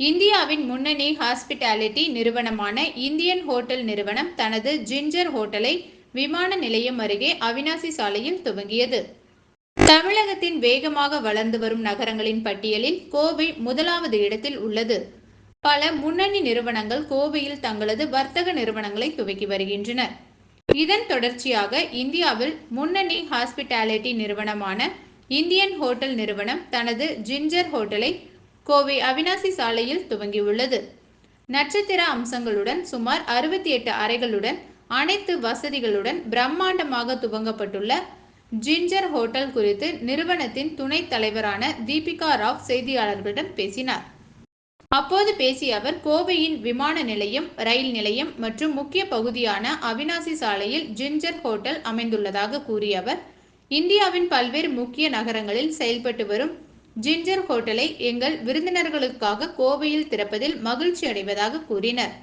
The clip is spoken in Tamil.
இந்தியாவின் முன்னணி ஹாஸ்பிட்டாலிட்டி நிறுவனமான இந்தியன் ஹோட்டல் நிறுவனம் தனது ஜிஞ்சர் ஹோட்டலை விமான நிலையம் அருகே அவினாசி சாலையில் துவங்கியது. தமிழகத்தின் வேகமாக வளர்ந்து வரும் நகரங்களின் பட்டியலில் கோவை முதலாவது இடத்தில் உள்ளது. பல முன்னணி நிறுவனங்கள் கோவையில் தங்களது வர்த்தக நிறுவனங்களை துவக்கி வருகின்றனர். இதன் தொடர்ச்சியாக இந்தியாவில் முன்னணி ஹாஸ்பிட்டாலிட்டி நிறுவனமான இந்தியன் ஹோட்டல் நிறுவனம் தனது ஜிஞ்சர் ஹோட்டலை கோவை அவினாசி சாலையில் துவங்கியுள்ளது. நட்சத்திர அம்சங்களுடன் சுமார் அறுபத்தி எட்டு அறைகளுடன் அனைத்து வசதிகளுடன் பிரம்மாண்டமாக துவங்கப்பட்டுள்ள ஜிஞ்சர் ஹோட்டல் குறித்து நிறுவனத்தின் துணைத் தலைவரான தீபிகா ராவ் செய்தியாளர்களிடம் பேசினார். அப்போது பேசிய அவர் கோவையின் விமான நிலையம் ரயில் நிலையம் மற்றும் முக்கிய பகுதியான அவினாசி சாலையில் ஜிஞ்சர் ஹோட்டல் அமைந்துள்ளதாக கூறிய அவர் இந்தியாவின் பல்வேறு முக்கிய நகரங்களில் செயல்பட்டு வரும் ஜிஞ்சர் ஹோட்டலை எங்கள் விருந்தினர்களுக்காக கோவையில் திறப்பதில் மகிழ்ச்சி அடைவதாக கூறினர்.